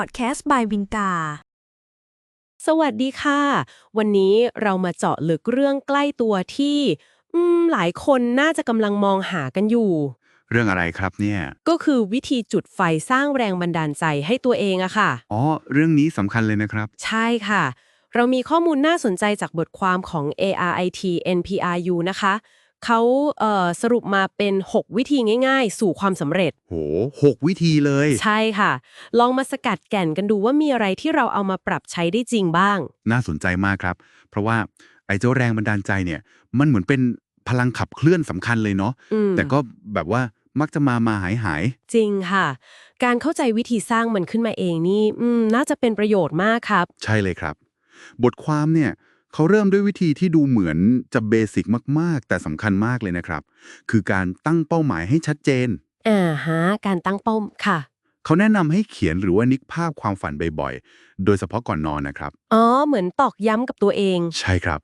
อดแคสต์บายวินกาสวัสดีค่ะ วันนี้เรามาเจาะลึกเรื่องใกล้ตัวที่อืมหลายคนน่าจะกำลังมองหากันอยู่ เรื่องอะไรครับเนี่ย ก็คือวิธีจุดไฟสร้างแรงบันดาลใจให้ตัวเองอะค่ะ อ๋อ เรื่องนี้สำคัญเลยนะครับ ใช่ค่ะ เรามีข้อมูลน่าสนใจจากบทความของ ARIT NPRU นะคะ เขาเอ่อสรุปมาเป็น 6 วิธีง่าย ๆ สู่ความสำเร็จ โหหกวิธีเลย ใช่ค่ะ ลองมาสกัดแก่นกันดูว่ามีอะไรที่เราเอามาปรับใช้ได้จริงบ้าง น่าสนใจมากครับ เพราะว่าไอ้เจ้าแรงบันดาลใจเนี่ย มันเหมือนเป็นพลังขับเคลื่อนสำคัญเลยเนาะอืม แต่ก็แบบว่ามักจะมามาหายหายจริงค่ะ การเข้าใจวิธีสร้างมันขึ้นมาเองนี่อืมน่าจะเป็นประโยชน์มากครับ ใช่เลยครับ บทความเนี่ย เขาเริ่มด้วยวิธีที่ดูเหมือนจะเบสิกมาก ๆ แต่สำคัญมากเลยนะครับ คือการตั้งเป้าหมายให้ชัดเจน อ่าฮะ การตั้งเป้าค่ะ เขาแนะนำให้เขียนหรือว่านึกภาพความฝันบ่อยๆ โดยเฉพาะก่อนนอนนะครับ อ๋อ เหมือนตอกย้ำกับตัวเอง ใช่ครับ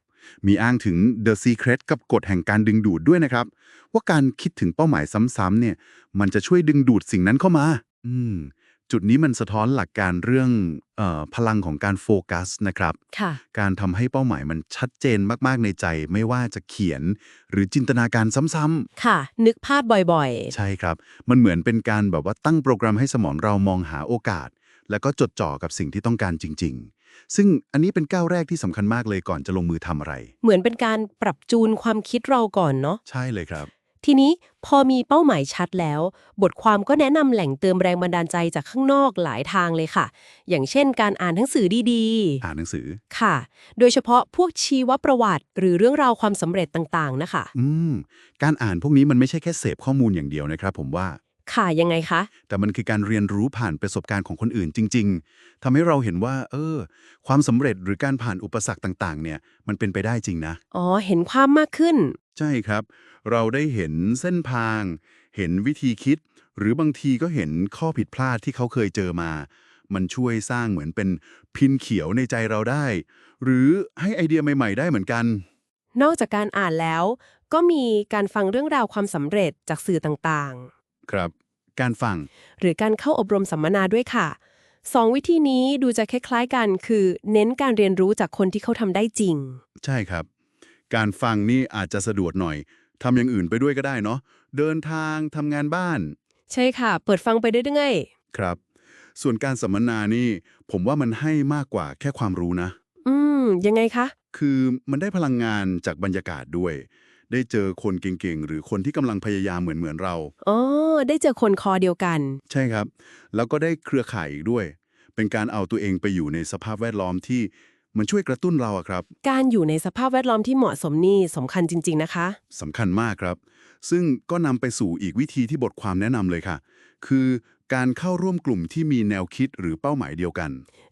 มีอ้างถึง The Secret กับกฎแห่งการดึงดูดด้วยนะครับ ว่าการคิดถึงเป้าหมายซ้ำๆเนี่ย มันจะช่วยดึงดูดสิ่งนั้นเข้ามา อืม จุดนี้มันสะท้อนหลักการเรื่องเออพลังของการโฟกัสนะครับค่ะการทำให้เป้าหมายมันชัดเจนมาก ๆ ในใจ ไม่ว่าจะเขียนหรือจินตนาการซ้ำค่ะ นึกภาพบ่อยๆ ใช่ครับ มันเหมือนเป็นการแบบว่าตั้งโปรแกรมให้สมองเรามองหาโอกาส แล้วก็จดจ่อกับสิ่งที่ต้องการจริง ๆซึ่งอันนี้เป็นก้าวแรกที่สำคัญมากเลยก่อนจะลงมือทำอะไรๆเหมือนเป็นการปรับจูนความคิดเราก่อนเนาะใช่เลยครับ ทีนี้พอมีเป้าหมายชัดแล้ว บทความก็แนะนำแหล่งเติมแรงบันดาลใจจากข้างนอกหลายทางเลยค่ะ อย่างเช่น การอ่านหนังสือดีอ่านหนังสือๆค่ะ โดยเฉพาะพวกชีวประวัติ หรือเรื่องราวความสำเร็จต่างๆนะคะ อืมการอ่านพวกนี้มันไม่ใช่แค่เสพข้อมูลอย่างเดียวนะครับ ผมว่า ค่ะยังไงคะ แต่มันคือการเรียนรู้ผ่านประสบการณ์ของคนอื่นจริง ๆทำให้เราเห็นว่า เออ ความสำเร็จหรือการผ่านอุปสรรคต่าง ๆ เนี่ย มันเป็นไปได้จริงนะ อ๋อ เห็นความมากขึ้น ใช่ครับ เราได้เห็นเส้นทาง เห็นวิธีคิด หรือบางทีก็เห็นข้อผิดพลาดที่เขาเคยเจอมา มันช่วยสร้างเหมือนเป็นพินเขียวในใจเราได้ หรือให้ไอเดียใหม่ ๆ ได้เหมือนกัน นอกจากการอ่านแล้ว ก็มีการฟังเรื่องราวความสำเร็จจากสื่อต่างครับ การฟังๆหรือการเข้าอบรมสัมมนาด้วยค่ะสองวิธีนี้ดูจะคล้ายๆกัน คือ เน้นการเรียนรู้จากคนที่เขาทำได้จริง ใช่ครับ การฟังนี่อาจจะสะดวกหน่อยทำอย่างอื่นไปด้วยก็ได้เนาะเดินทางทำงานบ้าน ใช่ค่ะ เปิดฟังไปเรื่อยครับ ส่วนการสัมมนานี่ ผมว่ามันให้มากกว่าแค่ความรู้นะๆอืม ยังไงคะ คือมันได้พลังงานจากบรรยากาศด้วย ได้เจอคนเก่งๆ หรือคนที่กำลังพยายามเหมือนเหมือนเราอ๋อได้เจอคนคอเดียวกัน ใช่ครับ แล้วก็ได้เครือข่ายอีกด้วย เป็นการเอาตัวเองไปอยู่ในสภาพแวดล้อมที่ มันช่วยกระตุ้นเราอะครับ การอยู่ในสภาพแวดล้อมที่เหมาะสมนี่สำคัญจริง ๆ นะคะ สำคัญมากครับ ซึ่งก็นำไปสู่อีกวิธีที่บทความแนะนำเลยค่ะ คือการเข้าร่วมกลุ่มที่มีแนวคิดหรือเป้าหมายเดียวกัน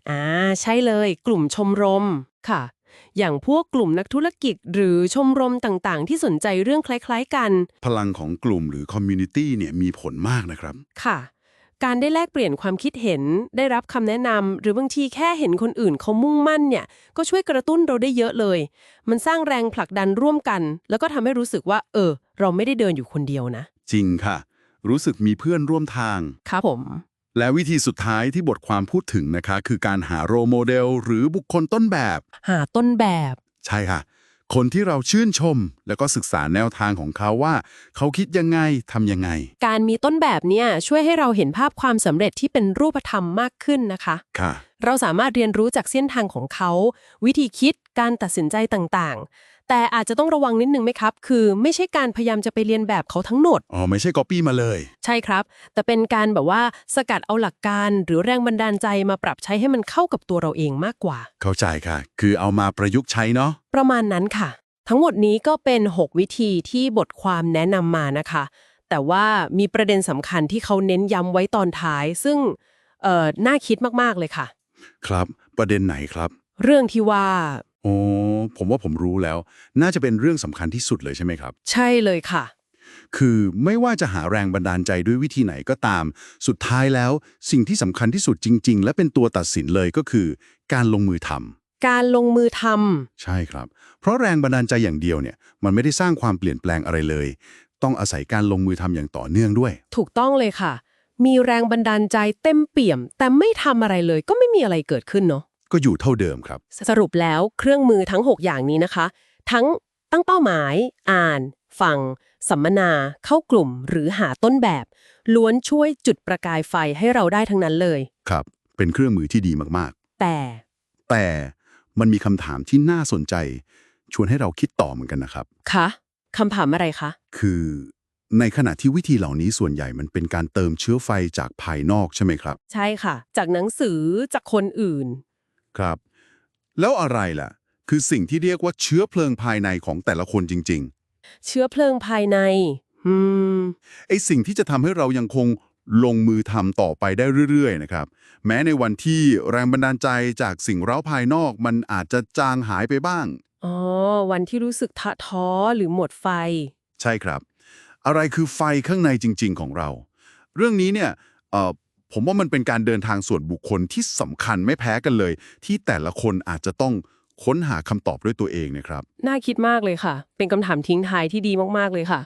อ่า ใช่เลย กลุ่มชมรมค่ะ อย่างพวกกลุ่มนักธุรกิจหรือชมรมต่างๆ ที่สนใจเรื่องคล้าย ๆ กัน พลังของกลุ่มหรือคอมมูนิตี้เนี่ยมีผลมากนะครับ ค่ะ การได้แลกเปลี่ยนความคิดเห็น ได้รับคำแนะนำหรือบางทีแค่เห็นคนอื่นเขามุ่งมั่นเนี่ย ก็ช่วยกระตุ้นเราได้เยอะเลย มันสร้างแรงผลักดันร่วมกัน แล้วก็ทำให้รู้สึกว่า เออ เราไม่ได้เดินอยู่คนเดียวนะ จริงค่ะ รู้สึกมีเพื่อนร่วมทาง ครับผม และวิธีสุดท้ายที่บทความพูดถึงนะคะ คือการหาโรโมเดล หรือบุคคลต้นแบบ หาต้นแบบ ใช่ค่ะ คนที่เราชื่นชม แล้วก็ศึกษาแนวทางของเขาว่า เขาคิดยังไงทำยังไง การมีต้นแบบเนี่ยช่วยให้เราเห็นภาพความสำเร็จที่เป็นรูปธรรมมากขึ้นนะคะ ค่ะ เราสามารถเรียนรู้จากเส้นทางของเขา วิธีคิดการตัดสินใจต่างๆ แต่อาจจะต้องระวังนิดนึงไหมครับ คือไม่ใช่การพยายามจะไปเรียนแบบเขาทั้งหมด อ๋อ ไม่ใช่ก๊อปปี้มาเลย ใช่ครับ แต่เป็นการแบบว่าสกัดเอาหลักการ หรือแรงบันดาลใจมาปรับใช้ให้มันเข้ากับตัวเราเองมากกว่า เข้าใจค่ะ คือเอามาประยุกต์ใช้เนาะ ประมาณนั้นค่ะ ทั้งหมดนี้ก็เป็น 6 วิธีที่บทความแนะนำมานะคะ แต่ว่ามีประเด็นสำคัญที่เขาเน้นย้ำไว้ตอนท้าย ซึ่งเอ่อน่าคิดมากๆเลยค่ะ ครับ ประเด็นไหนครับ เรื่องที่ว่า โอ้ผมว่าผมรู้แล้ว น่าจะเป็นเรื่องสำคัญที่สุดเลยใช่ไหมครับ ใช่เลยค่ะ คือไม่ว่าจะหาแรงบันดาลใจด้วยวิธีไหนก็ตาม สุดท้ายแล้ว สิ่งที่สำคัญที่สุดจริง ๆ และเป็นตัวตัดสินเลยก็คือ การลงมือทำการลงมือทใช่ครับ เพราะแรงบันดาลใจอย่างเดียวเนี่ย มันไม่ได้สร้างความเปลี่ยนแปลงอะไรเลย ต้องอาศัยการลงมือทำอย่างต่อเนื่องด้วยำถูกต้องเลยค่ะ มีแรงบันดาลใจเต็มเปี่ยม แต่ไม่ทำอะไรเลยก็ไม่มีอะไรเกิดขึ้นเนาะ ก็อยู่เท่าเดิมครับ สรุปแล้วเครื่องมือทั้ง 6 อย่างนี้นะคะ ทั้งตั้งเป้าหมาย อ่าน ฟัง สัมมนา เข้ากลุ่ม หรือหาต้นแบบ ล้วนช่วยจุดประกายไฟให้เราได้ทั้งนั้นเลยครับ เป็นเครื่องมือที่ดีมากแต่ๆแต่มันมีคำถามที่น่าสนใจ ชวนให้เราคิดต่อเหมือนกันนะครับคะคำถามอะไรคะ คือในขณะที่วิธีเหล่านี้ส่วนใหญ่มันเป็นการเติมเชื้อไฟจากภายนอกใช่ไหมครับ ใช่ค่ะ จากหนังสือจากคนอื่น ครับ แล้วอะไรล่ะ คือสิ่งที่เรียกว่าเชื้อเพลิงภายในของแต่ละคนจริง เชื้อเพลิงภายใน อืม ๆ ไอสิ่งที่จะทำให้เรายังคงลงมือทำต่อไปได้เรื่อยๆนะครับ แม้ในวันที่แรงบันดาลใจจากสิ่งเร้าภายนอกมันอาจจะจางหายไปบ้าง อ๋อ วันที่รู้สึกท้อท้อหรือหมดไฟ ใช่ครับ อะไรคือไฟข้างในจริง ๆ ของเรา เรื่องนี้เนี่ยเอ่อ ผมว่ามันเป็นการเดินทางส่วนบุคคลที่สำคัญไม่แพ้กันเลย ที่แต่ละคนอาจจะต้องค้นหาคำตอบด้วยตัวเองนะครับ น่าคิดมากเลยค่ะ เป็นคำถามทิ้งท้ายที่ดีมากๆเลยค่ะ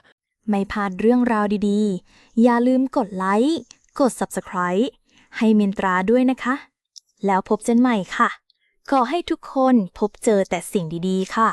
ไม่พลาดเรื่องราวดีๆ อย่าลืมกดไลค์ กด Subscribe ให้มินตราด้วยนะคะ แล้วพบกันใหม่ค่ะ ขอให้ทุกคนพบเจอแต่สิ่งดีๆ ค่ะ